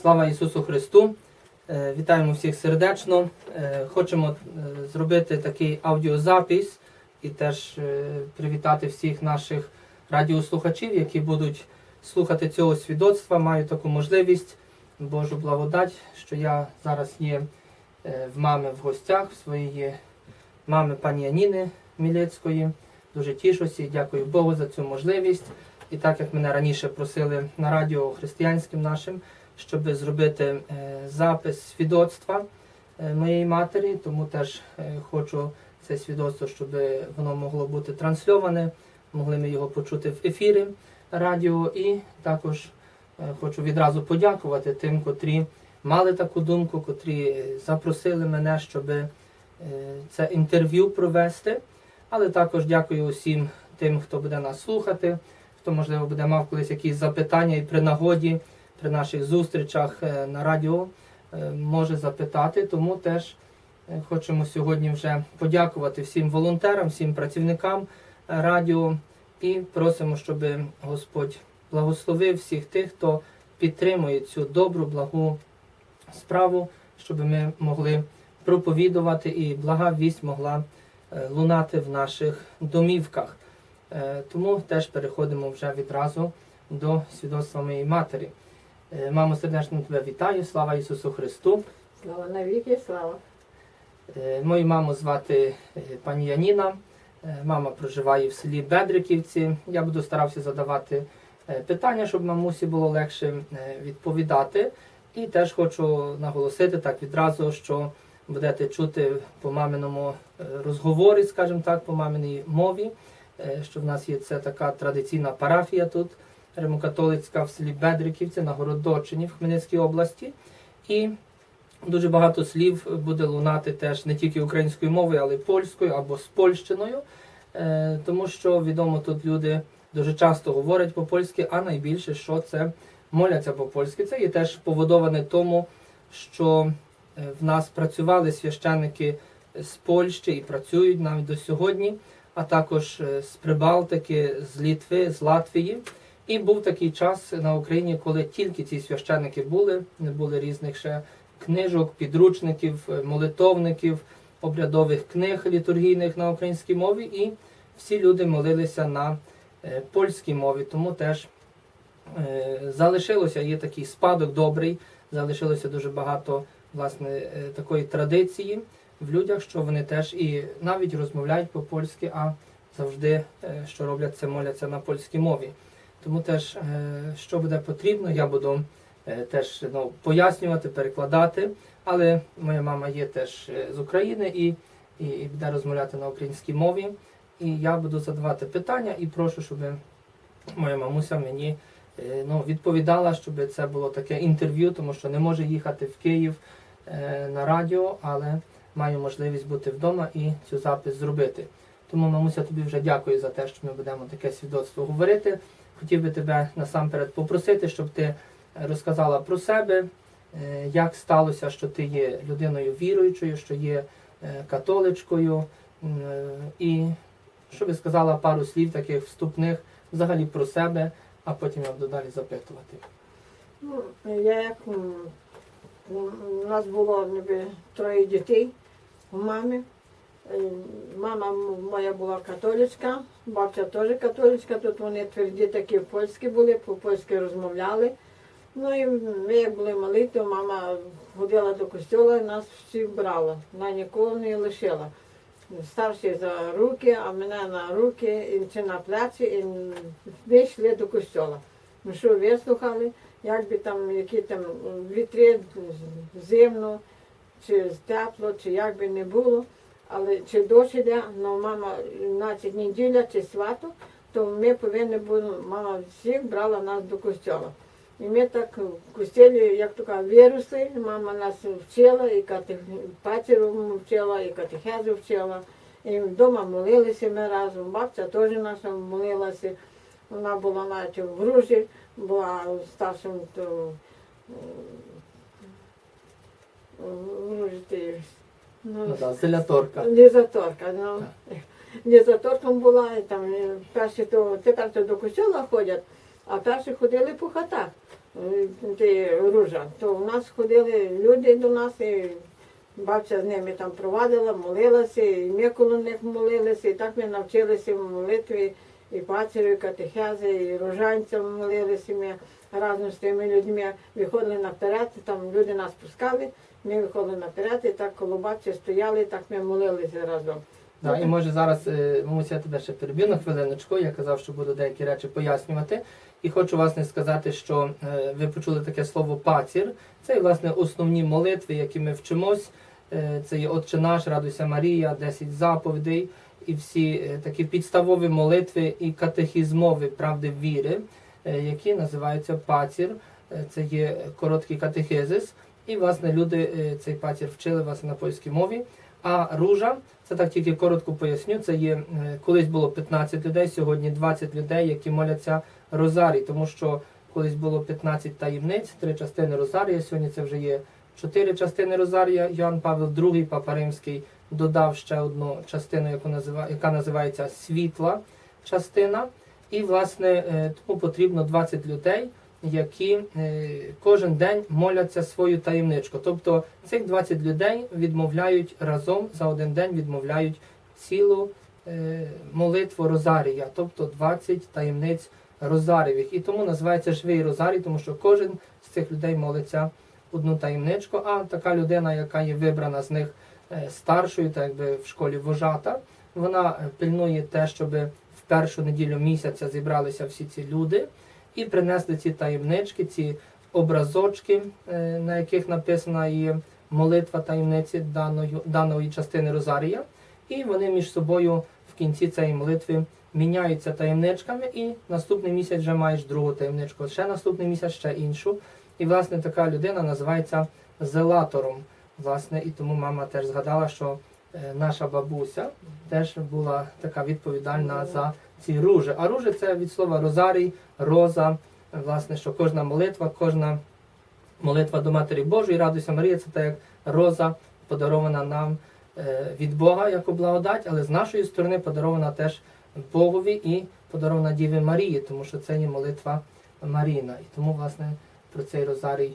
Слава Ісусу Христу! Е, Вітаємо всіх сердечно. Е, Хочемо е, зробити такий аудіозапис і теж привітати всіх наших радіослухачів, які будуть слухати цього свідоцтва. Маю таку можливість, Божу благодать, що я зараз є в мами в гостях, в своєї мами пані Аніни Мілецької. Дуже тішуся і дякую Богу за цю можливість. І так як мене раніше просили на радіо християнським нашим, щоб зробити е, запис свідоцтва е, моєї матері, тому теж е, хочу це свідоцтво, щоб воно могло бути трансльоване, могли ми його почути в ефірі радіо. І також хочу відразу подякувати тим, котрі мали таку думку, котрі запросили мене, щоб це інтерв'ю провести. Але також дякую усім тим, хто буде нас слухати, хто, можливо, буде мав колись якісь запитання і при нагоді, при наших зустрічах е, на радіо е, може запитати. Тому теж е, хочемо сьогодні вже подякувати всім волонтерам, всім працівникам радіо і просимо, щоб Господь благословив всіх тих, хто підтримує цю добру, благу справу, щоб ми могли проповідувати і блага вість могла лунати в наших домівках. Тому теж переходимо вже відразу до свідоцтва моєї матері. Е, Мамо, сердечно тебе вітаю, слава Ісусу Христу. Слава навіки, слава. Е, Мою маму звати е, пані Яніна. Мама проживає в селі Бедриківці. Я буду старався задавати питання, щоб мамусі було легше відповідати. І теж хочу наголосити так відразу, що будете чути по маминому розговорі, скажімо так, по маминій мові, що в нас є це така традиційна парафія тут, римокатолицька в селі Бедриківці на Городочині в Хмельницькій області. І Дуже багато слів буде лунати теж не тільки українською мовою, але й польською або з польщиною, Е, тому що відомо тут люди дуже часто говорять по-польськи, а найбільше що це моляться по-польськи. Це є теж поводоване тому, що е, в нас працювали священники з Польщі і працюють навіть до сьогодні, а також е, з Прибалтики, з Літви, з Латвії. І був такий час на Україні, коли тільки ці священники були, не були різних ще книжок, підручників, молитовників, обрядових книг літургійних на українській мові, і всі люди молилися на е, польській мові. Тому теж е, залишилося, є такий спадок добрий, залишилося дуже багато власне е, такої традиції в людях, що вони теж і навіть розмовляють по-польськи, а завжди, що роблять, це моляться на польській мові. Тому теж, е, що буде потрібно, я буду е, теж ну, пояснювати, перекладати. Але моя мама є теж е, з України і, і, буде розмовляти на українській мові. І я буду задавати питання і прошу, щоб моя мамуся мені ну, відповідала, щоб це було таке інтерв'ю, тому що не може їхати в Київ на радіо, але маю можливість бути вдома і цю запис зробити. Тому, мамуся, тобі вже дякую за те, що ми будемо таке свідоцтво говорити. Хотів би тебе насамперед попросити, щоб ти розказала про себе, е, як сталося, що ти є людиною віруючою, що є е, католичкою, е, і щоб сказала пару слів таких вступних взагалі про себе, а потім я буду далі запитувати. Ну, я як у нас було ніби троє дітей у мамі. Е, Мама моя була католицька, бабця теж католицька, тут вони тверді такі польські були, по-польськи розмовляли. Ну і ми як були малі, то мама ходила до костьола і нас всіх брала. Вона нікого не лишила. Старші за руки, а мене на руки, і чи на плечі, і ми йшли до костьола. Ми що вислухали, як би там, які там вітри зимно, чи тепло, чи як би не було. Але чи дощ іде, ну мама, значить неділя чи свято, то ми повинні були, мама всіх брала нас до костьола. І ми так в костелі, як то кажуть, виросли, мама нас вчила, і катех... вчила, і катехезу вчила. І вдома молилися ми разом. Бабця теж наша молилася. Вона була навіть в Гружі, була старшим то е, в Гружі, Ну, ну, да, Зеляторка. Лізаторка, ну. Лізаторком була, і там е, перші то тепер то до костюла ходять, а перші ходили по хатах. е, ти ружа, то в нас ходили люди до нас, і бабця з ними там провадила, молилася, і ми коло них молилися, і так ми навчилися в молитві і пацерю, і катехези, і рожанцям молилися ми разом з тими людьми. Виходили наперед, там люди нас пускали, ми виходили наперед, і так коло бабці стояли, так ми молилися разом. Да, і може зараз, е, мамуся, я тебе ще переб'ю на хвилиночку. Я казав, що буду деякі речі пояснювати. І хочу власне сказати, що е, ви почули таке слово пацір. Це власне основні молитви, які ми вчимось. Е, Це є Отче наш, Радуйся Марія, 10 заповідей і всі е, такі підставові молитви і катехізмові правди віри, е, які називаються пацір. Е, Це є короткий катехизис. І власне люди е, цей пацір вчили власне на польській мові. А ружа, це так тільки коротко поясню. Це є е, колись було 15 людей, сьогодні 20 людей, які моляться розарій, тому що колись було 15 таємниць, три частини розарія. Сьогодні це вже є чотири частини розарія. Йоанн Павел II, Папа Римський, додав ще одну частину, яку називає, яка називається світла частина. І власне е, тому потрібно 20 людей, які е, кожен день моляться свою таємничку. Тобто цих 20 людей відмовляють разом за один день відмовляють цілу е, молитву Розарія, тобто 20 таємниць Розарівих. І тому називається живий Розарій, тому що кожен з цих людей молиться одну таємничку, а така людина, яка є вибрана з них е, старшою, так якби в школі вожата, вона пильнує те, щоб в першу неділю місяця зібралися всі ці люди і принесли ці таємнички, ці образочки, е, на яких написана є молитва таємниці даної, даної частини Розарія. І вони між собою в кінці цієї молитви міняються таємничками, і наступний місяць вже маєш другу таємничку, ще наступний місяць ще іншу. І власне така людина називається зелатором. Власне, і тому мама теж згадала, що наша бабуся теж була така відповідальна за ці ружі. А ружі це від слова розарій, роза. Власне, що кожна молитва, кожна молитва до Матері Божої, радуйся Марія, це так як роза подарована нам е, від Бога як благодать, але з нашої сторони подарована теж Богові і подарована Діві Марії, тому що це є молитва Маріна. І тому, власне, про цей розарій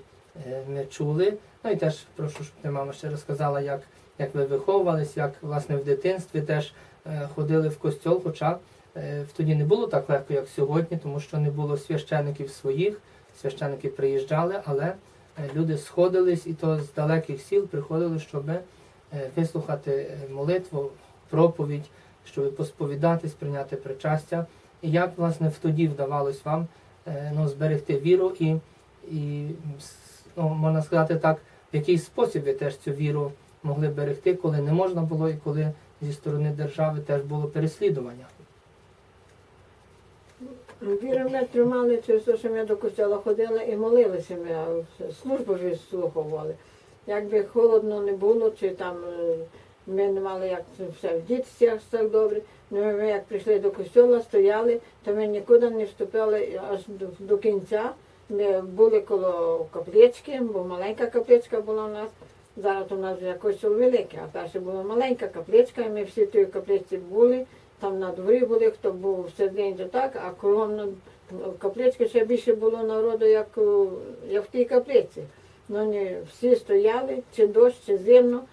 е, ми чули. Ну і теж прошу, щоб ти мама ще розказала, як, як ви виховувались, як власне в дитинстві теж е, ходили в костьол, хоча е, тоді не було так легко, як сьогодні, тому що не було священиків своїх, священики приїжджали, але е, люди сходились і то з далеких сіл приходили, щоб вислухати молитву, проповідь, щоб посповідатись, прийняти причастя. І як власне в тоді вдавалось вам ну, зберегти віру і, і ну, можна сказати так, в який спосіб ви теж цю віру могли берегти, коли не можна було і коли зі сторони держави теж було переслідування. Віру ми тримали через те, що ми до костела ходили і молилися, ми службу відслуховували. Якби холодно не було, чи там е, ми не мали як все в дітях так добре. Ну, ми як прийшли до костела, стояли, то ми нікуди не вступали аж до, до кінця. Ми були коло каплички, бо маленька капличка була у нас. Зараз у нас вже костюм великий, а перше була маленька капличка, і ми всі тій капличці були. Там на дворі були, хто був всередині, то так, а кругом на капличці ще більше було народу, як, як в тій каплиці. Ну, не, всі стояли, чи дощ, чи зимно,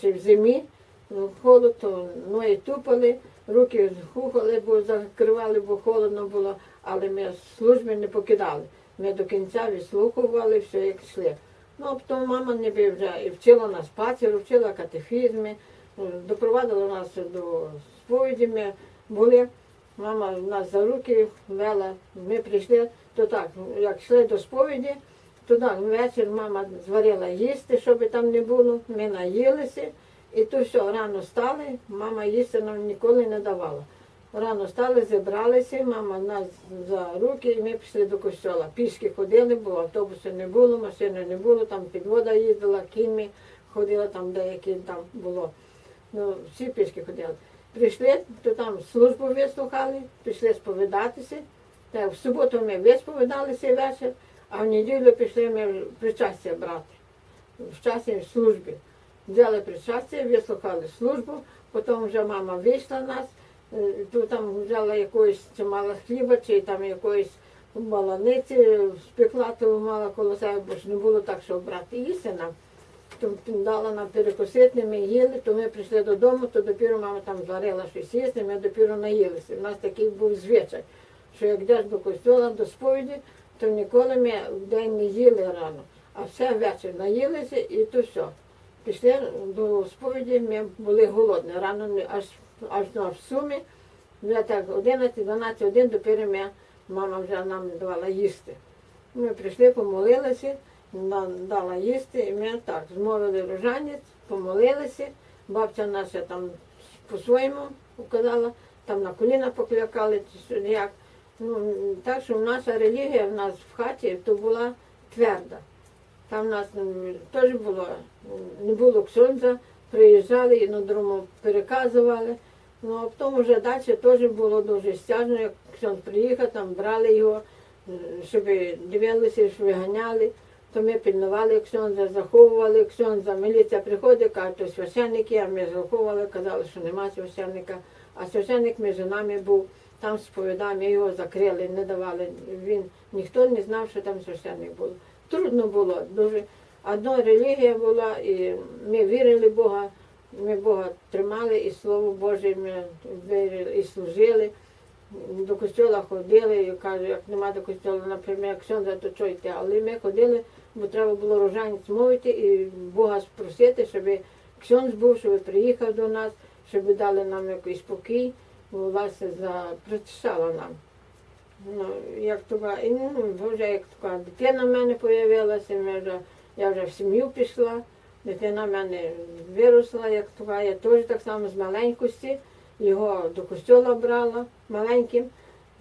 чи в зимі, ну, холод, то ноги тупали, руки хухали, бо закривали, бо холодно було, але ми служби не покидали. Ми до кінця відслухували все, як йшли. Ну, а потім мама не би вже і вчила нас паціру, вчила катехізми, ну, допровадила нас до сповіді. Ми були. Мама нас за руки вела, ми прийшли, то так, як йшли до сповіді, то так, ввечері мама зварила їсти, щоб там не було. Ми наїлися, і то все, рано стали, мама їсти нам ніколи не давала. Рано стали, зібралися, мама нас за руки, і ми пішли до костьола. Пішки ходили, бо автобусу не було, машини не було, там підвода їздила, кіньми ходила, там деякі там було. Ну, всі пішки ходили. Прийшли, то там службу вислухали, пішли сповідатися. Та в суботу ми висповідалися вечір, а в неділю пішли ми причастя брати. В часі служби. Взяли причастя, вислухали службу, потім вже мама вийшла нас, то там взяла якоїсь чи мала хліба, чи там якоїсь маланиці спекла, то мала коло себе, бо ж не було так, щоб брати їсти нам. То дала нам перекусити, ми їли, то ми прийшли додому, то допіру мама там зварила щось їсти, ми допіру наїлися. У нас такий був звичай, що як йдеш до костюла, до сповіді, то ніколи ми в день не їли рано, а все ввечері наїлися і то все. Пішли до сповіді, ми були голодні, рано аж, аж ну, в сумі, вже так 11, 12, 1, допіру ми, мама вже нам давала їсти. Ми прийшли, помолилися, дала їсти, і ми так змовили рожанець, помолилися. Бабця наша там по-своєму указала, там на коліна поклякали, чи як. Ну, так що наша релігія в нас в хаті то була тверда. Там в нас теж було, не було ксьонза, приїжджали і переказували. Ну, а потім вже далі теж було дуже стяжно, як ксьон приїхав, там брали його, щоб дивилися, щоб виганяли. То ми пильнували ксьонза, заховували ксьонза. Міліція приходить, каже, то священник є, а ми заховували, казали, що нема священника. А священник між нами був, там сповідав, його закрили, не давали. Він ніхто не знав, що там священник був. Трудно було дуже. Одна релігія була, і ми вірили в Бога, ми Бога тримали, і Слово Боже ми вірили і служили. До костюла ходили, і кажу, як нема до костюла, наприклад, як ксьонза, то що йти. Але ми ходили, бо треба було рожанець мовити і Бога спросити, щоб ксьонз був, щоб приїхав до нас, щоб дали нам якийсь спокій, бо власне запричала нам. Ну, як така, і ну, вже як така дитина в мене з'явилася, я вже в сім'ю пішла, дитина в мене виросла, як така, я теж так само з маленькості, його до костюла брала маленьким,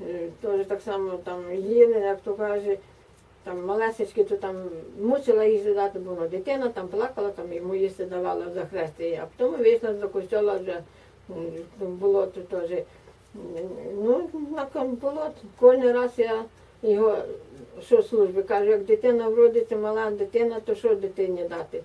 е, теж так само там їли, як то каже, там малесечки, то там мусила їсти дати, бо дитина там плакала, там йому їсти давала за хрести. А потім вийшла до костюла вже було то теж. Ну, на було, кожен раз я його, що служби, кажу, як дитина вродиться, мала дитина, то що дитині дати?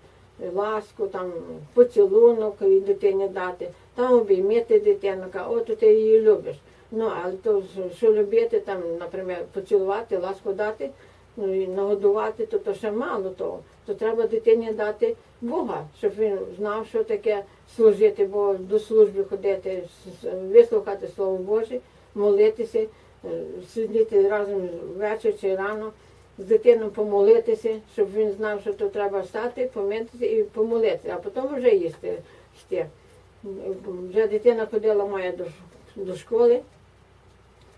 Ласку, там, поцілунок дитині дати, там обіймити дитину, от ти її любиш. Ну, але то, що любити, там, наприклад, поцілувати, ласку дати, ну, і нагодувати, то, то ще мало того. То треба дитині дати Бога, щоб він знав, що таке служити, бо до служби ходити, вислухати Слово Боже, молитися, е, сидіти разом ввечері чи рано, з дитиною помолитися, щоб він знав, що то треба встати, помитися і помолитися, а потім вже їсти. йти. Вже дитина ходила моя до, до школи,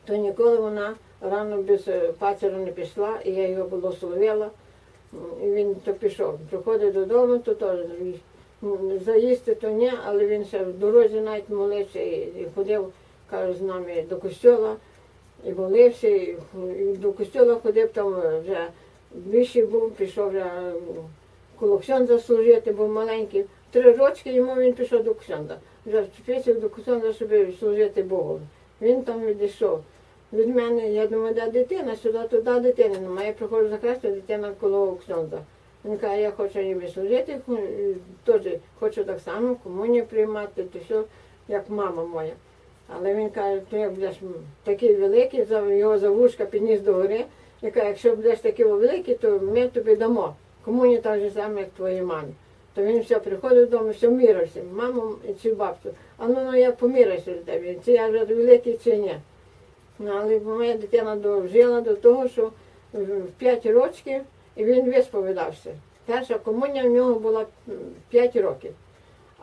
то ніколи вона рано без е, пацера не пішла, і я його благословила. І він то пішов. Приходить додому, то теж заїсти то ні, але він ще в дорозі навіть молився і, ходив, каже, з нами до костьола, і молився, і, до костьола ходив, там вже більший був, пішов вже м, коло Ксьонза служити, був маленький. Три рочки йому він пішов до Ксьонза. Вже вчився до Ксьонза, щоб служити Богу. Він там відійшов. Від мене, я думаю, де дитина, сюди туди дитини немає. Я приходжу за хрестом, дитина коло Ксьонза. Він каже, я хочу ніби служити, теж хочу так само комунію приймати, то все, як мама моя. Але він каже, як будеш такий великий, його за вушка підніс до гори, і каже, якщо будеш такий великий, то ми тобі дамо. Комунію так же саме, як твоїй мамі. То він все приходив додому, все мірився, маму чи бабцю. А ну, ну я поміряюся з тебе, чи я вже великий, чи ні. Ну, але моя дитина дожила до того, що в 5 років і він висповідався. Перша комунія в нього була 5 років.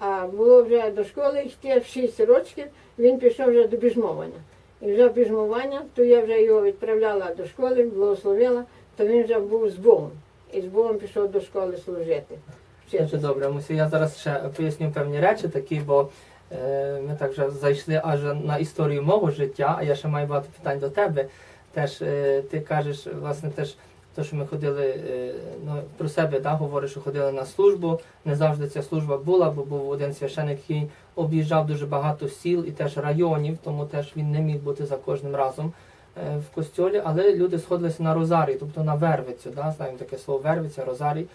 А було вже до школи йти в 6 років, він пішов вже до біжмовання. І вже біжмування, то я вже його відправляла до школи, благословила, то він вже був з Богом. І з Богом пішов до школи служити. Дуже добре, Мусі. Я зараз ще поясню певні речі такі, бо е, ми так вже зайшли аж на історію мого життя, а я ще маю багато питань до тебе. Теж е, ти кажеш, власне, теж те, що ми ходили, е, ну, про себе да, говориш, що ходили на службу. Не завжди ця служба була, бо був один священик, який об'їжджав дуже багато сіл і теж районів, тому теж він не міг бути за кожним разом е, в костьолі, але люди сходилися на розарій, тобто на вервицю. Да, знаємо таке слово вервиця, розарій.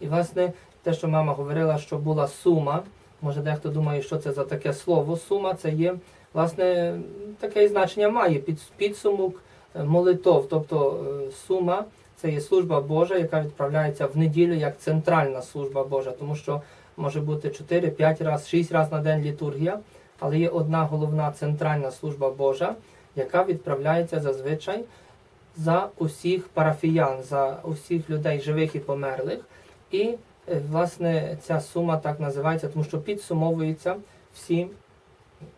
І власне те, що мама говорила, що була сума. Може, дехто думає, що це за таке слово. Сума це є, власне, таке значення має під, підсумок е, молитов, тобто сума це є служба Божа, яка відправляється в неділю як центральна служба Божа, тому що може бути 4, 5 разів, 6 разів на день літургія, але є одна головна центральна служба Божа, яка відправляється зазвичай за усіх парафіян, за усіх людей живих і померлих. І е, власне ця сума так називається, тому що підсумовуються всі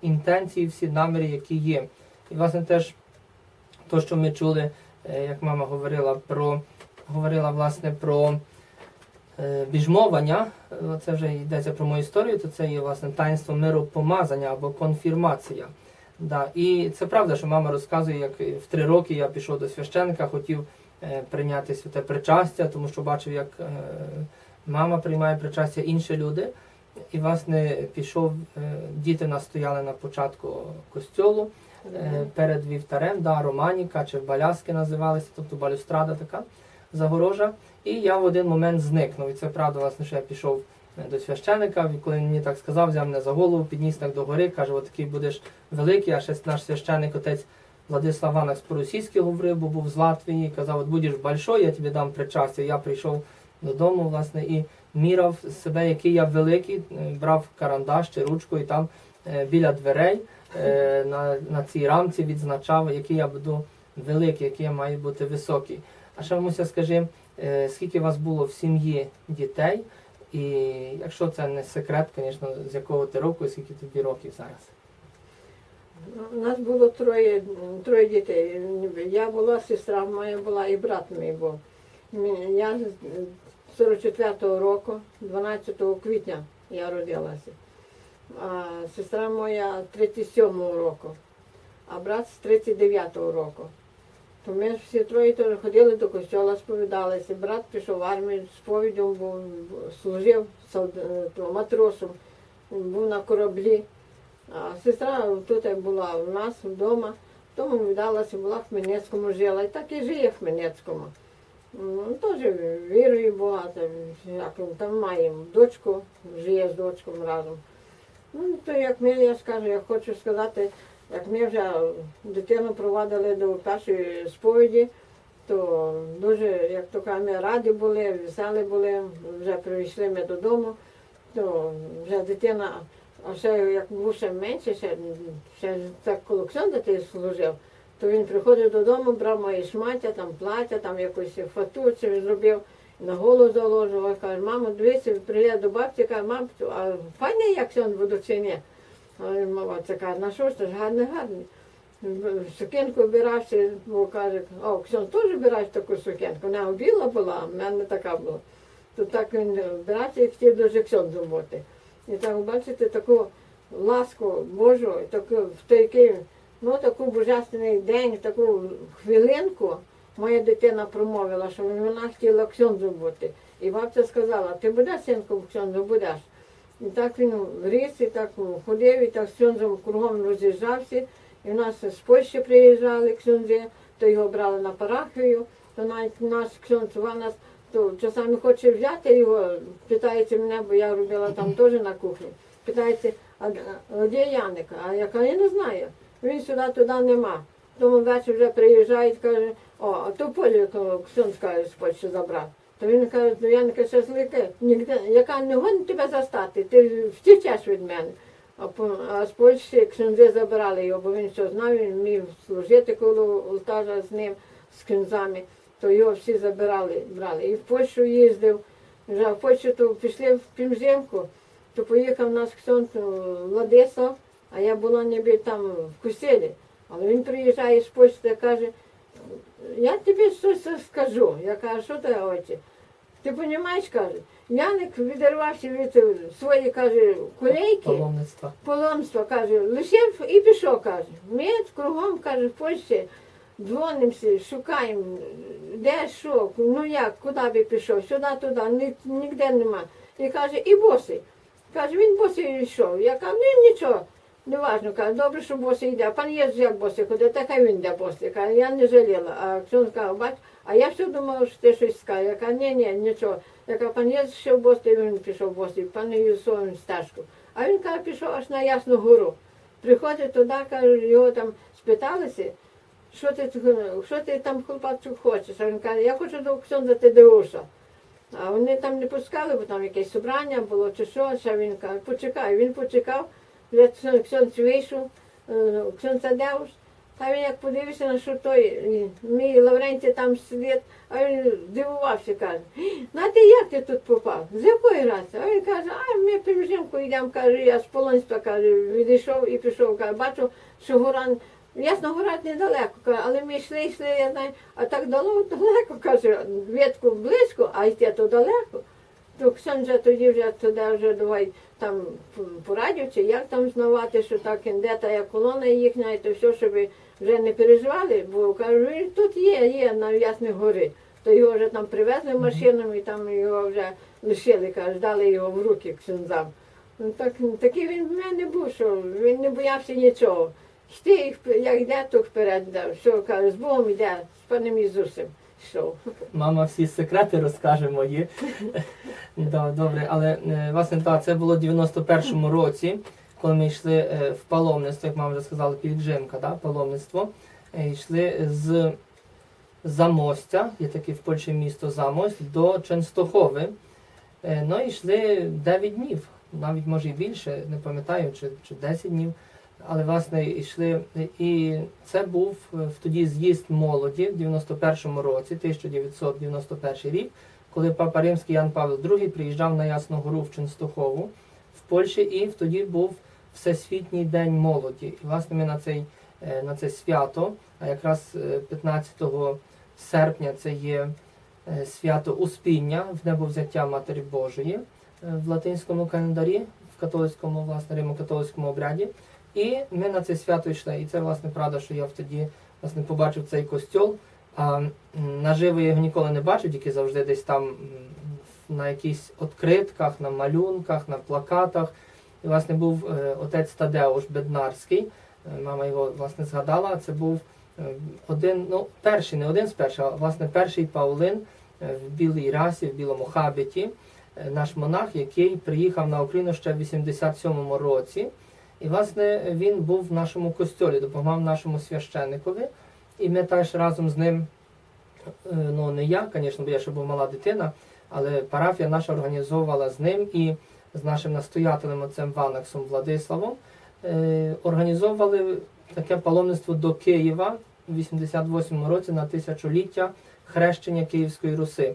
інтенції, всі наміри, які є. І власне теж то, що ми чули, як мама говорила про говорила власне про е, біжмовання, е, це вже йдеться про мою історію, то це є власне таїнство миропомазання або конфірмація. Да. І це правда, що мама розказує, як в три роки я пішов до священника, хотів е, прийняти святе причастя, тому що бачив, як е, мама приймає причастя інші люди. І, власне, пішов, е, діти нас стояли на початку костьолу е, перед вівтарем, да, Романіка чи Баляски називалися, тобто балюстрада така загорожа. І я в один момент зникнув. І це правда, власне, що я пішов е, до священика, коли він мені так сказав, взяв мене за голову, підніс так до гори, каже, от такий будеш великий, а ще наш священник, отець Владислав Ванакс по-російськи говорив, бо був з Латвії, казав, от будеш большой, я тобі дам причастя. Я прийшов додому, власне, і міряв себе, який я великий, е, брав карандаш чи ручку і там е, біля дверей е, на, на цій рамці відзначав, який я буду великий, який я маю бути високий. А ще Муся, скажи, е, скільки у вас було в сім'ї дітей? І якщо це не секрет, звісно, з якого ти року і скільки тобі років зараз? У нас було троє, троє дітей. Я була, сестра моя була і брат мій був. Я з 44-го року, 12 квітня я родилася. А сестра моя 37-го року, а брат з 39-го року. То ми всі троє теж ходили до костьола, сповідалися. Брат пішов в армію, сповідом був, служив матросом, був на кораблі. А сестра тут була у нас вдома, тому віддалася, була в Хмельницькому жила, і так і жиє в Хмельницькому. Ну, теж вірою була, там, як, там має дочку, жиє з дочком разом. Ну, то як ми, я скажу, я хочу сказати, як ми вже дитину проводили до першої сповіді, то дуже, як то кажуть, ми раді були, веселі були, вже прийшли ми додому, то вже дитина, а ще як був ще менше, ще, ще так коло Олександра служив, то він приходив додому, брав мої шмаття, там плаття, там якусь фату чи зробив, на голову заложив, каже, мамо, дивися, приїде до бабці, каже, мам, а файний як сон буду чи ні? Мама це каже, на що ж це ж гарний, гарний. Сукенку обирався, бо каже, о, Ксьон теж бираєш таку сукенку. Вона біла була, а в мене така була. То так він брався і хотів дуже Ксьон бути. І так, бачите, таку ласку Божу, таку, в такий, ну, таку божественний день, таку хвилинку моя дитина промовила, що вона хотіла Ксьонзу бути. І бабця сказала, ти будеш синком Ксьонзу, будеш. І так він ріс, і так ходив, і так Ксьонзом кругом роз'їжджався. І в нас з Польщі приїжджали ксьонзи, то його брали на парафію, то навіть наш ксьонз нас то часами хоче взяти його, питається мене, бо я робила там теж на кухні. Питається, а, де Яник? А я кажу, я не знаю. Він сюди туди нема. Тому ввечері вже приїжджає каже, о, то полі каже, з Польщі забрав. То він каже, до Яника ще злики, ніде, яка не гонить тебе застати, ти втічеш від мене. А, а з Польщі ксензи забирали його, бо він що знав, він вмів служити коло алтаря з ним, з кінзами, то його всі забирали, брали. І в Польщу їздив. Вже в Польщу то пішли в півзимку, то поїхав нас ксьон Владислав, а я була ніби там в Куселі. Але він приїжджає з Польщі та каже, я тобі щось скажу. Я кажу, що ти очі? Ти розумієш, каже, Яник відірвався від своєї, каже, колейки, Паломництва. полонство, каже, лишив і пішов, каже. Ми кругом, каже, в Польщі дзвонимося, шукаємо, де що, ну як, куди би пішов, сюди, туди, ні, ніде нема. І каже, і босий. Каже, він босий йшов. Я кажу, ну нічого, не важно, каже, добре, що босий йде. Пан Єс як босий ходить, так хай він йде босий. Каже, я не жаліла. А Ксьон сказав, бач, а я все думала, що ти щось скаже. Я кажу, ні, ні, нічого. Я кажу, пан Єс ще босий, він пішов босий, пан він стежку. А він каже, пішов аж на Ясну гору. Приходить туди, каже, його там спиталися, що ти, що ти там хлопчик хочеш? А він каже, я хочу до Ксьонза Тедеуша. А вони там не пускали, бо там якесь собрання було чи що, ще він каже, почекай. Він почекав, вже Ксьонз вийшов, е, Ксьонз Та він як подивився на що той, мій Лаврентій там сидить, а він здивувався, каже, ти як ти тут попав? З якої раси? А він каже, а ми півжинку йдемо, каже, я з Полонська, каже, відійшов і пішов, каже, бачу, що гора, ясно, гора недалеко, але ми йшли, йшли, я знаю, а так дало, далеко, каже, ветку близько, а йти то далеко. То Ксен вже тоді вже туди вже давай там п- порадив, чи як там знавати, що так де та як колона їхня, і то все, щоб вже не переживали, бо кажу, «Він тут є, є на Ясні гори. То його вже там привезли машинами, і там його вже лишили, каже, дали його в руки ксензам. Ну, так, такий він в мене був, що він не боявся нічого. Йти, як йде, то вперед йде. Все, каже, з Богом йде, з паном Ісусом йшов. Мама всі секрети розкаже мої. да, добре, але е, власне так, це було в 91-му році, коли ми йшли е, в паломництво, як мама вже сказала, пілігримка, да, паломництво. Е, Йшли з Замостя, є таке в Польщі місто Замость, до Ченстохови. Ну і йшли 9 днів, навіть може і більше, не пам'ятаю, чи, чи 10 днів. Але власне йшли, і це був е, тоді з'їзд молоді в 91-му році, 1991 рік, коли Папа Римський Ян Павло II приїжджав на Ясну Гору в Ченстохову в Польщі, і тоді був Всесвітній день молоді. І власне ми на цей е, на це свято, а якраз е, 15 серпня це є е, свято Успіння в небовзяття Матері Божої е, в латинському календарі, в католицькому, власне, римо-католицькому обряді. І ми на це свято йшли. І це власне правда, що я тоді власне побачив цей костьол. А наживо я його ніколи не бачив, тільки завжди десь там на якихось відкритках, на малюнках, на плакатах. І власне був е, отець Тадеуш Беднарський. Е, Мама його власне згадала. Це був е, один, ну перший, не один з перших, а власне перший Паулин в білій расі, в білому хабіті. Наш монах, який приїхав на Україну ще в 87-му році. І, власне, він був в нашому костьолі, допомагав нашому священникові. І ми теж разом з ним, е, ну не я, звісно, бо я ще був мала дитина, але парафія наша організовувала з ним і з нашим настоятелем отцем Ванаксом Владиславом, е, організовували таке паломництво до Києва в 88 році на тисячоліття хрещення Київської Руси.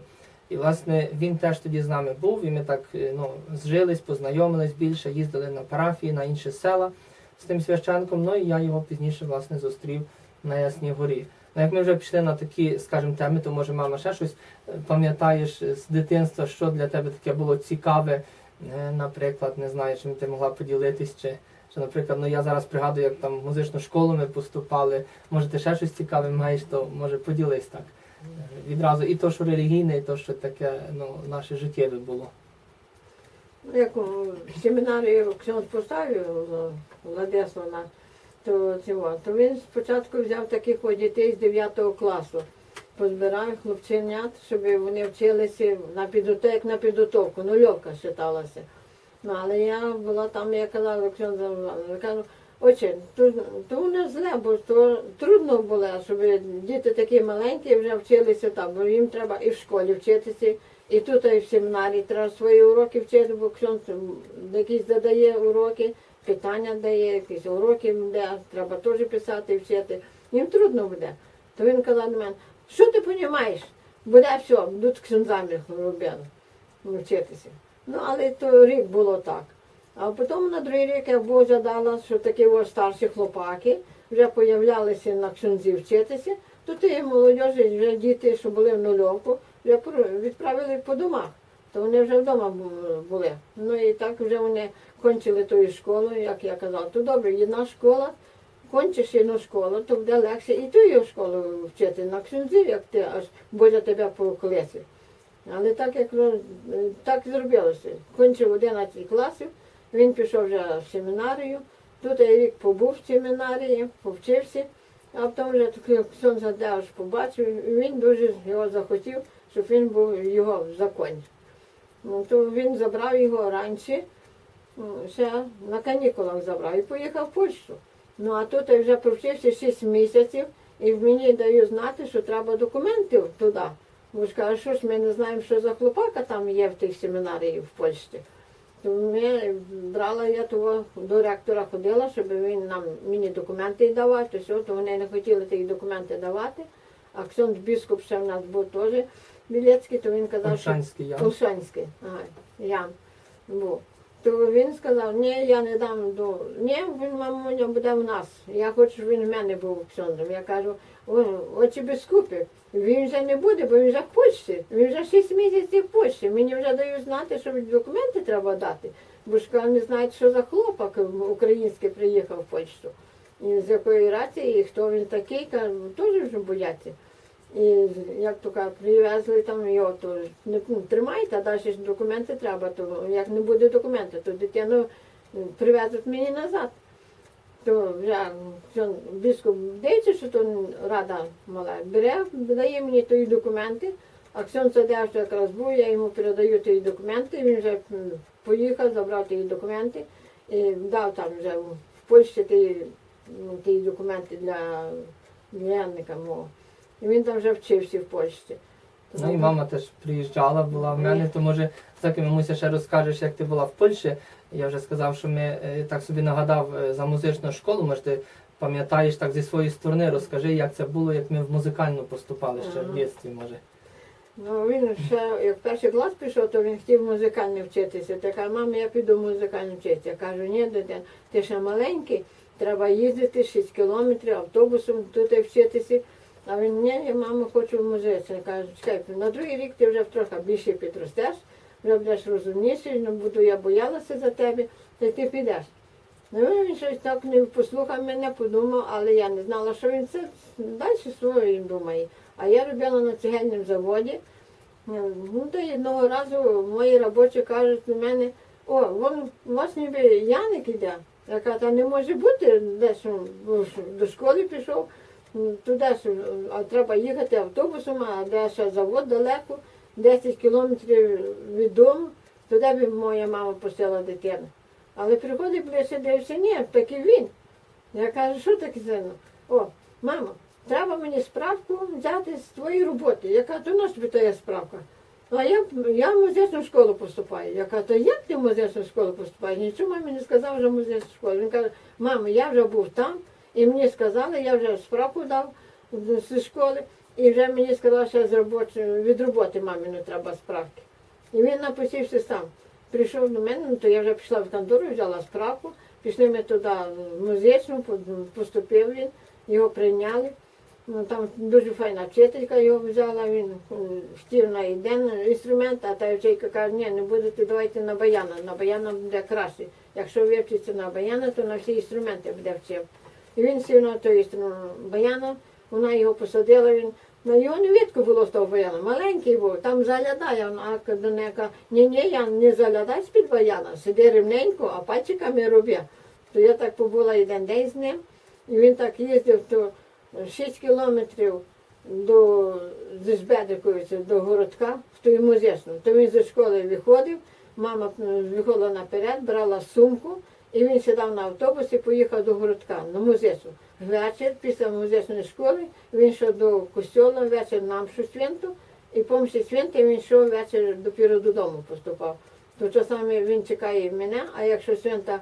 І власне він теж тоді з нами був, і ми так е, ну, зжились, познайомились більше, їздили на парафії, на інші села з тим священком. Ну і я його пізніше власне зустрів на Ясній горі. Ну, як ми вже пішли на такі, скажімо, теми, то може мама ще щось е, пам'ятаєш з дитинства, що для тебе таке було цікаве, Е, наприклад, не знаю, чим ти могла поділитись, чи, чи, наприклад, ну я зараз пригадую, як там в музичну школу ми поступали. Може, ти ще щось цікаве маєш, то може поділись так. Відразу і то, що релігійне, і то, що таке ну, наше життєве було. Як у семінарію Ксьонс поставив е, Владислава, то, то він спочатку взяв таких от дітей з 9 класу. Позбирав хлопченят, щоб вони вчилися на підготовку, як на підготовку, нульовка вважалася. Ну, але я була там, я казала, я кажу, отче, то, то воно зле, бо то трудно було, щоб діти такі маленькі вже вчилися там, бо їм треба і в школі вчитися, і тут, і в семінарі треба свої уроки вчити, бо Ксьонз якісь задає уроки, питання дає, якісь уроки де, треба теж писати вчити. Їм трудно буде. То він казав до мене, що ти розумієш? Буде все, будуть ксензами робили, вчитися. Ну, але то рік було так. А потім на другий рік я Божа дала, що такі ось старші хлопаки вже появлялися на ксензі вчитися, то ті молодіжі, вже діти, що були в нульовку, вже відправили по домах. То вони вже вдома були. Ну і так вже вони кончили тою школою, як я казала, то добре, одна школа, кончиш одну школу, то буде легше і ту школу вчити на ксензі, як ти аж Божа тебе поколесить. Але так як е, так зробилося. Кончив 11 класів, він пішов вже в семінарію. Тут я рік побув в семінарії, повчився, а потім вже такий сон задав, побачив, і він дуже його захотів, щоб він був його в законі. Ну, то він забрав його раніше, ну, ще на канікулах забрав і поїхав в Польщу. Ну а тут я вже провчився 6 місяців і мені дають знати, що треба документи туди. Бо ж кажуть, що ж ми не знаємо, що за хлопака там є в тих семінарії в Польщі. Ми брала я того до ректора ходила, щоб він нам мені документи давав, то все, то вони не хотіли ті документи давати. А Ксьонд біскуп ще в нас був теж білецький, то він казав, що Ольшанський. Ага, Ян був. То він сказав, ні, я не дам до. Ні, він, мамуня, буде в нас. Я хочу, щоб він в мене був ксьондом. Я кажу, «О, очі біскупи. Він вже не буде, бо він вже в Польщі. Він вже 6 місяців в Польщі. Мені вже дають знати, що документи треба дати. Бо ж не знають, що за хлопак український приїхав в Польщу. І з якої рації, і хто він такий, кажу, теж вже бояться. І як то кажуть, привезли там його, то не ну, тримайте, а далі ж документи треба, то як не буде документів, то дитину привезуть мені назад. То все, біскуп дивиться, що то рада мала, бере, дає мені тої документи, а Ксьон Садев, що якраз був, я йому передаю ті документи, він вже поїхав, забрав ті документи і дав там вже в Польщі ті, ті документи для ділянника мого. І він там вже вчився в Польщі. Ну і мама теж приїжджала, була в мене, то може таки мамуся ще розкажеш, як ти була в Польщі. Я вже сказав, що ми е, так собі нагадав е, за музичну школу. Може, ти пам'ятаєш так зі своєї сторони, розкажи, як це було, як ми в музикальну поступали ще в дитинстві, може. Ну, він ще, як перший клас пішов, то він хотів музикальний вчитися. Та каже, мама, я піду музикальний вчитися. Я кажу, ні, дитина, ти ще маленький, треба їздити 6 кілометрів автобусом тут вчитися. А він, ні, я мама хочу в музиці. Я кажу, чекай, на другий рік ти вже трохи більше підростеш, вже будеш розумніший, не буду я боялася за тебе, та ти підеш. Ну, він щось так не послухав мене, подумав, але я не знала, що він це далі своє думає. А я робила на цегельному заводі. Ну, то одного разу мої робочі кажуть до мене, о, вон, у вас ніби Яник іде. Я кажу, та не може бути, десь до школи пішов, туди ж, а треба їхати автобусом, а де завод далеко, 10 кілометрів від дому, туди б моя мама пустила дитину. Але приходить ближче, дивився, ні, так і він. Я кажу, що таке сину? О, мамо, треба мені справку взяти з твоєї роботи. Я кажу, то наш тобі то є справка. А я, я в музичну школу поступаю. Я кажу, то як ти в музичну школу поступаєш? Нічого мамі не сказав, що в музичну школу. Він каже, мамо, я вже був там, і мені сказали, я вже справку дав зі школи, і вже мені сказали, що з робочої, від роботи мамі не треба справки. І він написався сам. Прийшов до мене, ну то я вже пішла в контору, взяла справку, пішли ми туди в музичну, поступив він, його прийняли. Ну, там дуже файна вчителька його взяла, він м, хотів на один інструмент, а та вчителька каже, ні, не будете, давайте на баяна, на баяна буде краще. Якщо вивчиться на баяна, то на всі інструменти буде вчив. Він сів на той баяна, вона його посадила, він на його не видко було з того баяна, маленький був, там залядає, вона до неї каже, ні, ні, я не залядай з-під баяна, сиди рівненько, а пальчиками роби. То я так побула один день з ним, і він так їздив, то 6 кілометрів до зі до городка в ту музичну. То він зі школи виходив, мама е, виходила наперед, брала сумку, і він сідав на автобус і поїхав до городка на музесу. Вечір після музичної школи він йшов до костьола, вечір нам що святу, і помші свята він йшов вечір допіру додому поступав. То часами він чекає мене, а якщо свята